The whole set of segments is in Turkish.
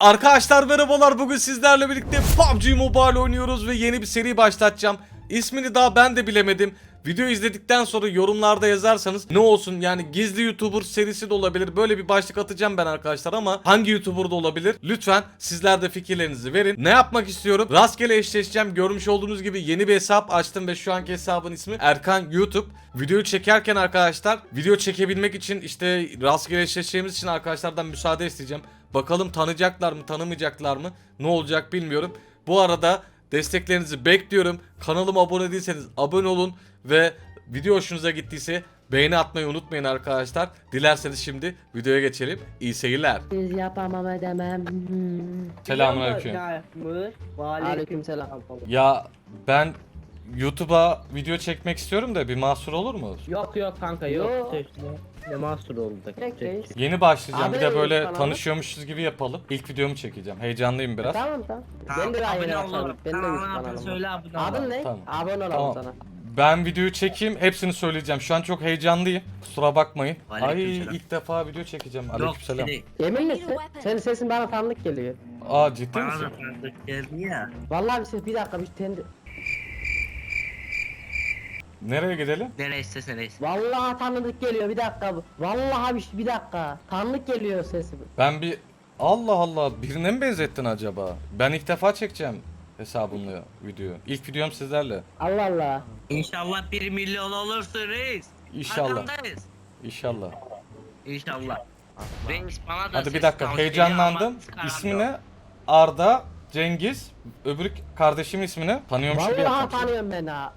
Arkadaşlar merhabalar bugün sizlerle birlikte PUBG Mobile oynuyoruz ve yeni bir seri başlatacağım. İsmini daha ben de bilemedim. Video izledikten sonra yorumlarda yazarsanız ne olsun yani gizli YouTuber serisi de olabilir. Böyle bir başlık atacağım ben arkadaşlar ama hangi YouTuber da olabilir? Lütfen sizler de fikirlerinizi verin. Ne yapmak istiyorum? Rastgele eşleşeceğim. Görmüş olduğunuz gibi yeni bir hesap açtım ve şu anki hesabın ismi Erkan YouTube. Videoyu çekerken arkadaşlar video çekebilmek için işte rastgele eşleşeceğimiz için arkadaşlardan müsaade isteyeceğim. Bakalım tanıyacaklar mı tanımayacaklar mı ne olacak bilmiyorum. Bu arada desteklerinizi bekliyorum. Kanalıma abone değilseniz abone olun ve video hoşunuza gittiyse beğeni atmayı unutmayın arkadaşlar. Dilerseniz şimdi videoya geçelim. İyi seyirler. Biz yapamam edemem. Selamünaleyküm. Aleyküm selam. Ya ben YouTube'a video çekmek istiyorum da bir mahsur olur mu? Yok yok kanka Yok. yok. Ne mahsur. Direkt reis. Yeni başlayacağım. Bir de Abi, böyle kanalı- tanışıyormuşuz gibi yapalım. İlk videomu çekeceğim. Heyecanlıyım biraz. Tamam tamam. Tamam, ben de abone başladım. olurum. Ben de Tamam, YouTube kanalım. söyle abone Adın ol. ne? Tamam. Abone olalım Tamam. sana. Ben videoyu çekeyim. Hepsini söyleyeceğim. Şu an çok heyecanlıyım. Kusura bakmayın. Ay Aleykümselam. ilk defa video çekeceğim. Yok Aleykümselam. seni Emin misin? Senin sesin bana tanıdık geliyor. Aa ciddi bana misin? da tanıdık geldi ya. Vallahi bir ses bir dakika bir tendi. Nereye gidelim? Nereyse nereyse. Vallahi tanıdık geliyor bir dakika. Vallahi bir, bir dakika. Tanıdık geliyor sesi. Ben bir Allah Allah birine mi benzettin acaba? Ben ilk defa çekeceğim hesabımla video. İlk videom sizlerle. Allah Allah. İnşallah 1 milyon olursun reis. İnşallah. Arkandayız. İnşallah. İnşallah. Reis bana da Hadi bir dakika heyecanlandım. ama çıkaramıyorum. İsmi ne? Arda, Cengiz, öbür kardeşimin ismini tanıyormuş gibi Vallahi yapmak. tanıyorum ben ha.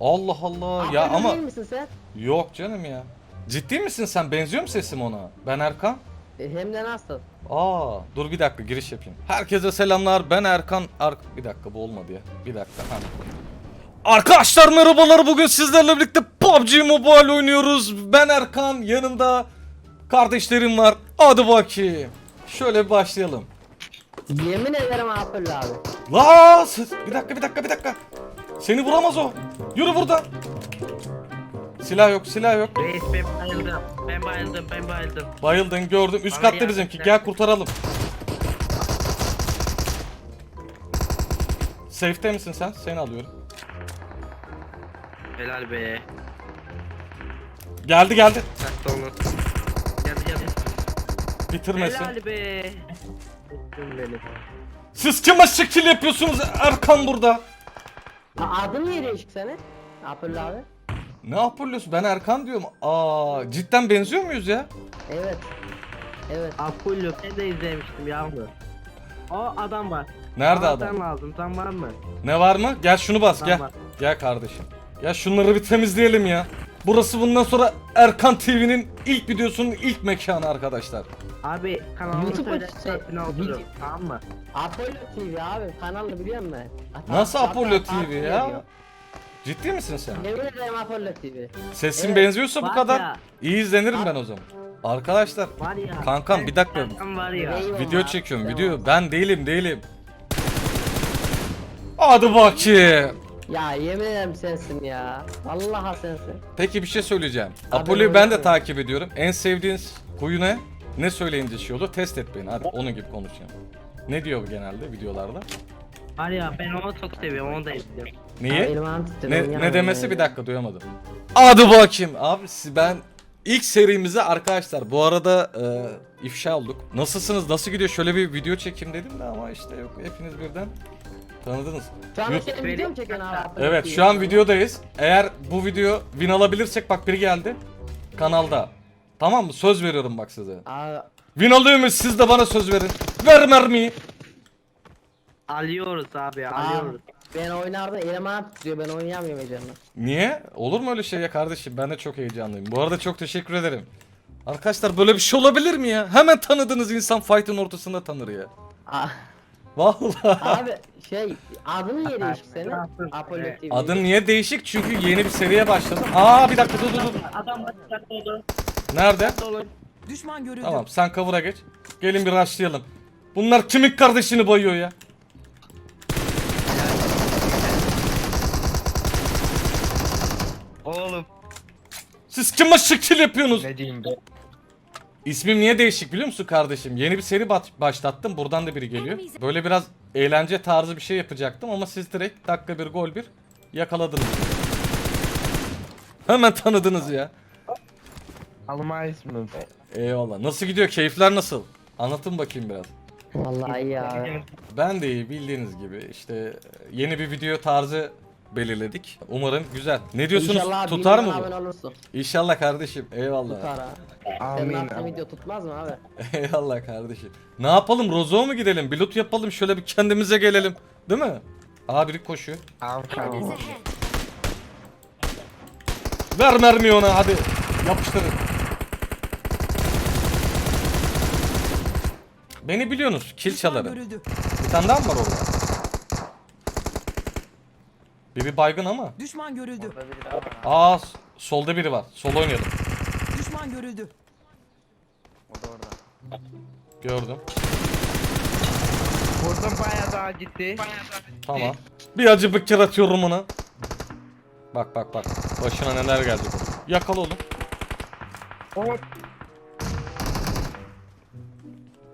Allah Allah Abone ya ama değil misin sen? yok canım ya. Ciddi misin sen? Benziyor mu sesim ona? Ben Erkan. E, hem de nasıl? Aa, dur bir dakika giriş yapayım. Herkese selamlar. Ben Erkan. Ar bir dakika bu olmadı ya. Bir dakika. Ha. Arkadaşlar merhabalar. Bugün sizlerle birlikte PUBG Mobile oynuyoruz. Ben Erkan. Yanımda kardeşlerim var. Hadi bakayım. Şöyle bir başlayalım. Yemin ederim Apple abi. La bir dakika bir dakika bir dakika. Seni vuramaz o. Yürü buradan. Silah yok silah yok. Reis ben bayıldım. Ben bayıldım ben bayıldım. Bayıldın gördüm. Üst Bana katta bizimki. Gel kurtaralım. Safe'te misin sen? Seni alıyorum. Helal be. Geldi geldi. Kaçtı onu. Geldi geldi. Bitirmesin. Helal be. Beni. Siz kime şekil yapıyorsunuz? Erkan burada. Ha, adın niye değişik senin? Apple abi. Ne yapıyorsun? Ben Erkan diyorum. Aa, cidden benziyor muyuz ya? Evet. Evet. Apollo ben de izlemiştim yavrum. O adam var. Nerede Anahtar adam? lazım tam var mı? Ne var mı? Gel şunu bas gel. Tamam. Gel kardeşim. Ya şunları bir temizleyelim ya. Burası bundan sonra Erkan TV'nin ilk videosunun ilk mekanı arkadaşlar. Abi kanalımı YouTube'a söyle. video- Tamam mı? Apollo TV abi kanalını biliyor musun? Hatta- Nasıl hatta Apollo TV ya? Ciddi misin sen? Yemin ederim Apollo TV. Sesin Evet. benziyorsa bu Var kadar ya. iyi izlenirim ben o zaman. Arkadaşlar Var ya. Kankam, bir dakika. Kankam var ya. Eyvallah. video çekiyorum video. Ben değilim değilim. Hadi bakayım. Ya yemin ederim sensin ya. Vallahi sensin. Peki bir şey söyleyeceğim. Abi Apollo'yu ben de takip ediyorum. En sevdiğiniz huyu ne? Ne söyleyince şey olur? Test et beni hadi onun gibi konuşacağım. Ne diyor bu genelde videolarda? Var ya ben onu çok seviyorum onu da izliyorum. Titredi, Ne, ne demesi yani. bir dakika duyamadım. Hadi bakayım. Abi siz- ben ilk serimize arkadaşlar bu arada e, ifşa olduk. Nasılsınız? Nasıl gidiyor? Şöyle bir video çekeyim dedim de ama işte yok hepiniz birden tanıdınız. Şu an Yok. senin video mu çekiyorsun abi? Evet şu an videodayız. Eğer bu video win alabilirsek bak biri geldi. Kanalda. Tamam mı? Söz veriyorum bak size. Abi, Win alıyor muyuz? Siz de bana söz verin. Ver mermiyi. Alıyoruz abi abi alıyoruz. ben oynardım elim ayağım titriyor ben oynayamıyorum heyecanla. Niye? Olur mu öyle şey ya kardeşim? Ben de çok heyecanlıyım. Bu arada çok teşekkür ederim. Arkadaşlar böyle bir şey olabilir mi ya? Hemen tanıdığınız insan fight'ın ortasında tanır ya. A- Vallahi. Abi şey adın niye değişik senin? Apollo TV. Adın niye değişik? Çünkü yeni bir seriye başladım. Aa bir dakika dur dur dur. Adam dikkatli olun. Nerede? Düşman görüldü. Tamam sen cover'a geç. Gelin bir rushlayalım. Bunlar kimin kardeşini bayıyor ya? Oğlum. Siz kime şekil yapıyorsunuz? Ne diyeyim be? İsmim niye değişik biliyor musun kardeşim? Yeni bir seri başlattım. Buradan da biri geliyor. Böyle biraz eğlence tarzı bir şey yapacaktım ama siz direkt dakika bir gol bir yakaladınız. Hemen tanıdınız ya. Alma ismim. Eyvallah. Nasıl gidiyor? Keyifler nasıl? Anlatın bakayım biraz. Vallahi abi. Ben de iyi bildiğiniz gibi işte yeni bir video tarzı belirledik. Umarım güzel. Ne diyorsunuz? İnşallah Tutar mı bu? olursun. İnşallah kardeşim. Eyvallah. Tutar ha. Senin Amin. attığın amin. video tutmaz mı abi? Eyvallah kardeşim. Ne yapalım? Rozo'ya mu gidelim? Bir loot yapalım. Şöyle bir kendimize gelelim. Değil mi? Aa biri koşuyor. Tamam. Ver mermiyi ona hadi. Yapıştırın. Beni biliyorsunuz. Kill çalarım. Bir tane daha mı var orada? Biri baygın ama. Düşman görüldü. Aa s- solda biri var. Sol oynayalım. Düşman görüldü. Gördüm. Vurdum bayağı daha gitti. Tamam. Bir acı bıkkır atıyorum ona. Bak bak bak. Başına neler gelecek. Yakala oğlum. Hop.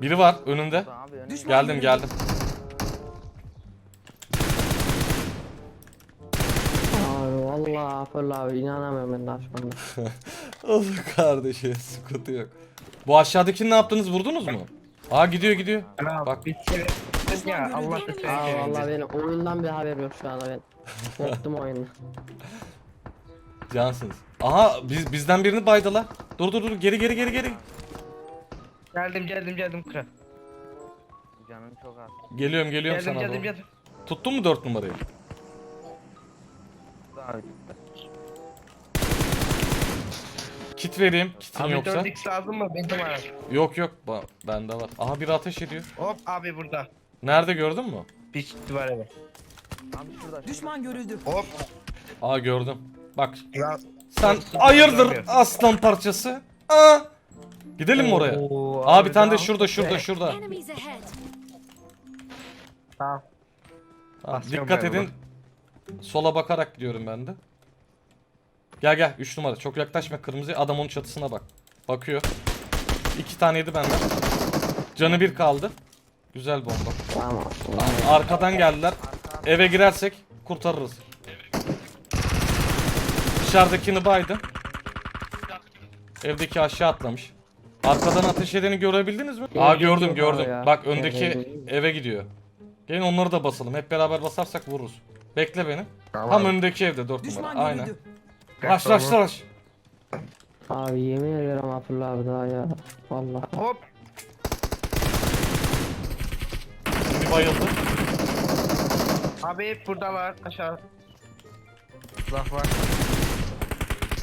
Biri var önünde. Düşman Geldim görüldü. geldim. Vallahi Fırla abi inanamıyorum ben daha şu anda. Olur kardeşim sıkıntı yok. Bu aşağıdakini ne yaptınız vurdunuz mu? Aa gidiyor gidiyor. Bak. Bak Bir kere. Ya Allah da seni Aa vallahi sevdi. benim oyundan bir haber yok şu anda ben. Korktum oyundan. cansınız. Aha biz bizden birini baydılar. Dur dur dur geri geri geri geri. Geldim geldim geldim kral. Canım çok az. Geliyorum geliyorum Geldim sana geldim doğru. geldim. Tuttun mu dört numarayı? Abi. Kit vereyim. Kitin Abi yoksa. 4x lazım mı? Benim var. Yok yok ba- bende var. Aha biri ateş ediyor. Hop abi burada. Nerede gördün mü? Bir kit var evet. Abi şurada. Düşman görüldü. Hop. Aa gördüm. Bak Ya. sen hayırdır aslan parçası? Aa. Gidelim mi oraya? Oo, Aa bir tane de tamam. şurada şurada Evet, şurada. Enemies ahead. Tamam. Basıyorum dikkat ben edin. Sola bakarak gidiyorum ben de. Gel gel 3 numara. Çok yaklaşma kırmızı. Adam onun çatısına bak. Bakıyor. İki tane yedi benden. Canı bir kaldı. Güzel bomba. Tamam. Arkadan geldiler. Eve girersek kurtarırız. Dışarıdakini baydı. Evdeki aşağı atlamış. Arkadan ateş edeni görebildiniz mi? Aa Gördüm, gördüm. Bak öndeki eve gidiyor. Gelin onları da basalım. Hep beraber basarsak vururuz. Bekle beni. Tamam. Tam önündeki evde 4 Düşman numara. Aynen. Raş raş raş. Abi yemin ederim Abdullah abi daha ya. Vallahi. Hop. Bir bayıldı. Abi hep buradalar aşağı. Silah var.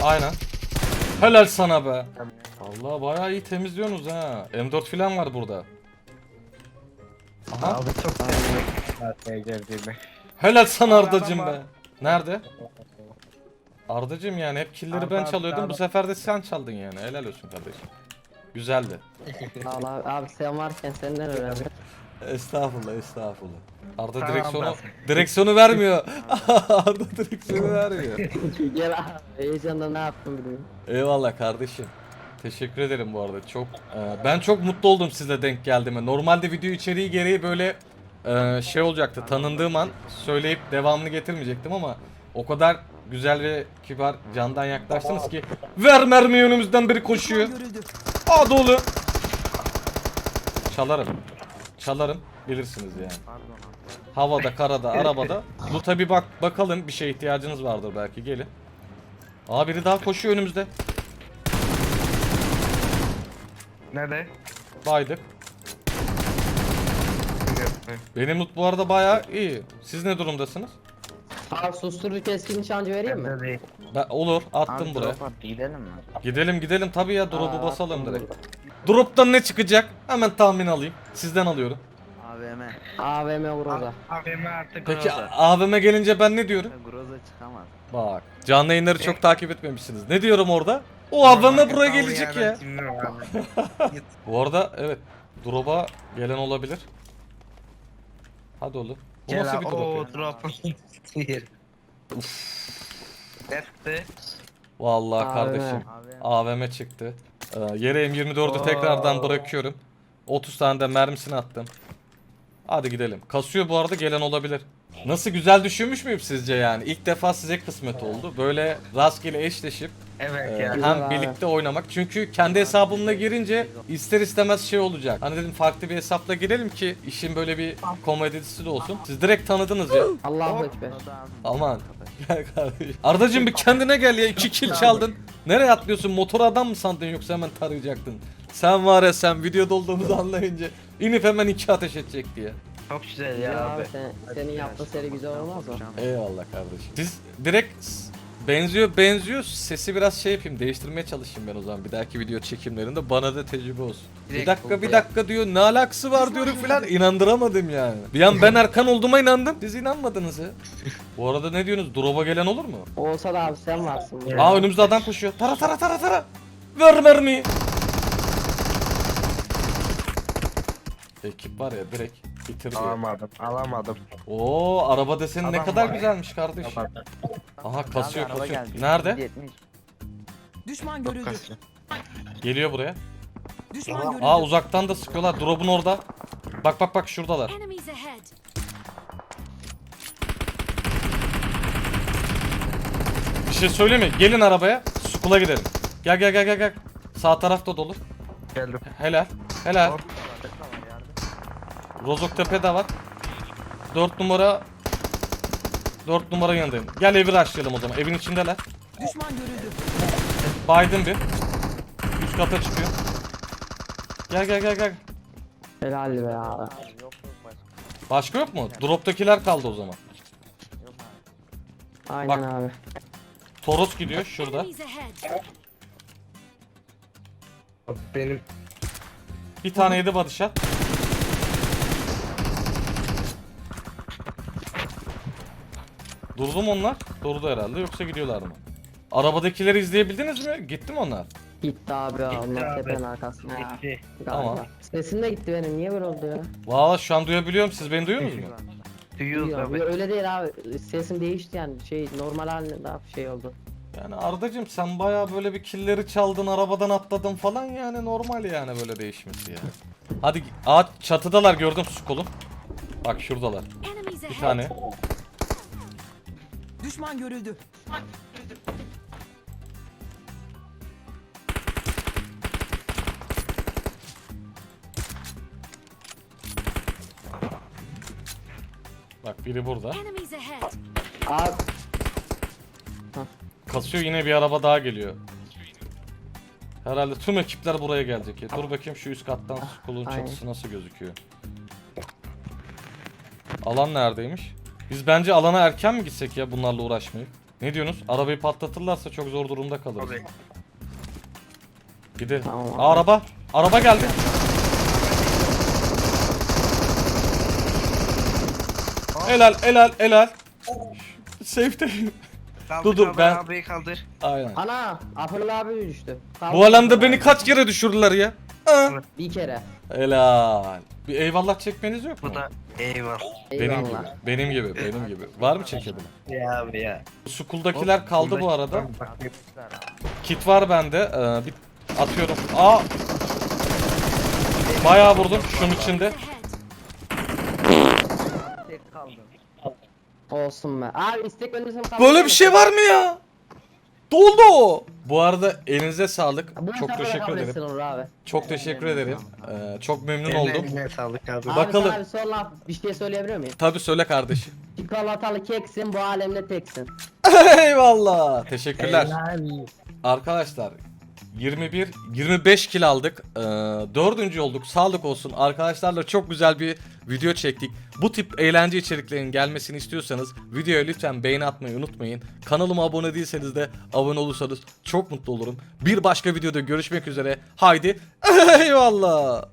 Aynen. Helal sana be. Allah bayağı iyi temizliyorsunuz ha. M4 filan var burada. Aha. Abi çok sevdim. Zaten geldiğimi. Helal sana Ardacım be. Nerede? Ardacım yani hep killleri Arda, ben Arda, çalıyordum. Bu sefer de sen çaldın yani. Helal olsun kardeşim. Güzeldi. Ol abi. Abi sen varken senden öğrendim. Estağfurullah, estağfurullah. Arda direksiyonu direksiyonu vermiyor. Arda direksiyonu vermiyor. Gel abi. Heyecanla ne yaptım bilmiyorum. Eyvallah kardeşim. Teşekkür ederim bu arada. Çok e, ben çok mutlu oldum sizle denk geldiğime. Normalde video içeriği gereği böyle e, şey olacaktı. Tanındığım an söyleyip devamını getirmeyecektim ama o kadar güzel ve kibar candan yaklaştınız ki ver mermiyi önümüzden biri koşuyor. Aa dolu. Çalarım. Çalarım. Bilirsiniz yani. Havada, karada, arabada. Loot'a bir bak bakalım. Bir şeye ihtiyacınız vardır belki. Gelin. Aa biri daha koşuyor önümüzde. Nerede? Baydık. Benim loot bu arada bayağı iyi. Siz ne durumdasınız? Abi susturucu keskin nişancı vereyim mi? Ben, olur attım Abi buraya. drop attı, gidelim mi? Gidelim gidelim tabii ya drop'u Aa, basalım attım direkt. Drop'tan ne çıkacak? Hemen tahmin alayım. Sizden alıyorum. AVM. AVM Groza. AVM artık Peki Groza. AVM gelince ben ne diyorum? Groza çıkamaz. Bak canlı yayınları çok takip etmemişsiniz. Ne diyorum orada? O AVM buraya gelecek ya. Bu arada evet drop'a gelen olabilir. Hadi oğlum. Bu nasıl bir drop Oo ya? drop. Çıktı. Vallahi AVM. kardeşim AVM. AVM çıktı. Ee, yere M24'ü tekrardan bırakıyorum. 30 tane de mermisini attım. Hadi gidelim. Kasıyor bu arada gelen olabilir. Nasıl güzel düşünmüş müyüm sizce yani? İlk defa size kısmet oldu. Böyle rastgele eşleşip Evet ee, ya. Güzel hem abi. birlikte oynamak. Çünkü kendi hesabımla girince ister istemez şey olacak. Hani dedim farklı bir hesapla girelim ki işin böyle bir komedisi de olsun. Siz direkt tanıdınız ya. Allahu ekber. Aman. Gel kardeşim. Ardacığım bir kendine gel ya. iki kill çaldın. Nereye atlıyorsun? Motor adam mı sandın yoksa hemen tarayacaktın? Sen var ya sen videoda olduğumuzu anlayınca inip hemen iki ateş edecek diye. Çok güzel Ya ya abi abi. sen, senin yaptığın seri güzel olmaz mı? Eyvallah kardeşim. Siz direkt s- benziyor benziyor. Sesi biraz şey yapayım değiştirmeye çalışayım ben o zaman bir dahaki video çekimlerinde bana da tecrübe olsun. Bir Direkt dakika bir ya. dakika diyor ne alakası var diyorum filan inandıramadım yani. Bir an ben Erkan olduğuma inandım. Siz inanmadınız ya. Bu arada ne diyorsunuz? Drop'a gelen olur mu? Olsa da abi sen varsın. Evet. Aa önümüzde adam koşuyor. Tara tara tara tara. Ver mermiyi. Ekip var ya direkt bitirdi. Alamadım. Alamadım. Oo araba deseni ne Adam kadar var. güzelmiş kardeşim. Alamadım. Aha kasıyor araba kasıyor. geldi. Nerede? 70. Düşman Çok görüldü. kasıyor. Geliyor buraya. Düşman görüldü. Aa uzaktan da sıkıyorlar. Drop'un orada. Bak bak bak şuradalar. Enemies ahead. Bir şey söyleyeyim mi? Gelin arabaya. Sukula gidelim. Gel gel gel gel gel. Sağ tarafta dolu. Geldim. Helal. Helal. Hop. Rozok Tepe'de var. 4 numara 4 numara yanındayım. Gel evi açlayalım o zaman. Evin içindeler. Düşman görüldü. Biden bir. Üst kata çıkıyor. Gel gel gel gel. Helal be abi. Yok yok başka. Başka yok mu? Drop'takiler kaldı o zaman. Yok abi. Aynen Bak. abi. Toros gidiyor şurada. Enemies ahead. Benim Bir tane yedi body Durdu mu onlar? Durdu herhalde yoksa gidiyorlar mı? Arabadakileri izleyebildiniz mi? Gitti mi onlar? Gitti abi ya. Gitti Onlar abi. tepenin arkasında ya. gitti. Galiba. Tamam. Sesim de gitti benim. Niye böyle oldu ya? Valla şu an duyabiliyorum. Siz beni duyuyor musunuz? Duyuyoruz Bilmiyorum. abi. Öyle değil abi. Sesim değişti yani. Şey normal haline daha şey oldu. Yani Ardacım sen baya böyle bir killeri çaldın, arabadan atladın falan yani normal yani böyle değişmesi yani. Hadi ağaç çatıdalar gördüm Skol'un. Bak şuradalar. Enemies Bir ahead. tane. Düşman görüldü. Bak biri burada. Enemies ahead. Abi Kasıyor yine bir araba daha geliyor. Herhalde tüm ekipler buraya gelecek ya. Dur bakayım şu üst kattan aynen. çatısı nasıl gözüküyor. Alan neredeymiş? Biz bence alana erken mi gitsek ya bunlarla uğraşmayıp? Ne diyorsunuz? Arabayı patlatırlarsa çok zor durumda kalırız. Abi. Gidelim. Tamam abi. Aa, araba. Araba geldi. Helal helal helal. Safety. Kaldır, Dur, dur, kaldır, ben- Abiyi kaldır. Aynen. ana Apırlı abi düştü. Kaldı Bu alanda beni kaç kere düşürdüler ya? Bir kere. Helal. Bir eyvallah çekmeniz yok mu? Bu da eyvallah. Benim gibi. Eyvallah. Benim gibi. Benim gibi. Var mı çekebilen? Ya abi ya. School'dakiler kaldı bu arada. Kit var bende. Ee, bir atıyorum. Aa. Bayağı vurdum şunun içinde. Ahead. Tek kaldım. Olsun be. Abi istek kabul Böyle bir şey var mı ya? Doldu o. Bu arada elinize sağlık. Bu Çok teşekkür ederim. abi. Çok teşekkür ederim. Ee, çok memnun oldum. eline sağlık abi. Abi Bakalım. bir son laf bir şey söyleyebilir miyim? Tabi söyle kardeşim. Çikolatalı keksin bu alemde teksin. Eyvallah. Teşekkürler. Helal. Arkadaşlar 21 25 kil aldık. Ee, dördüncü olduk. Sağlık olsun. Arkadaşlarla çok güzel bir video çektik. Bu tip eğlence içeriklerinin gelmesini istiyorsanız videoya lütfen beğeni atmayı unutmayın. Kanalıma abone değilseniz de abone olursanız çok mutlu olurum. Bir başka videoda görüşmek üzere. Haydi eyvallah.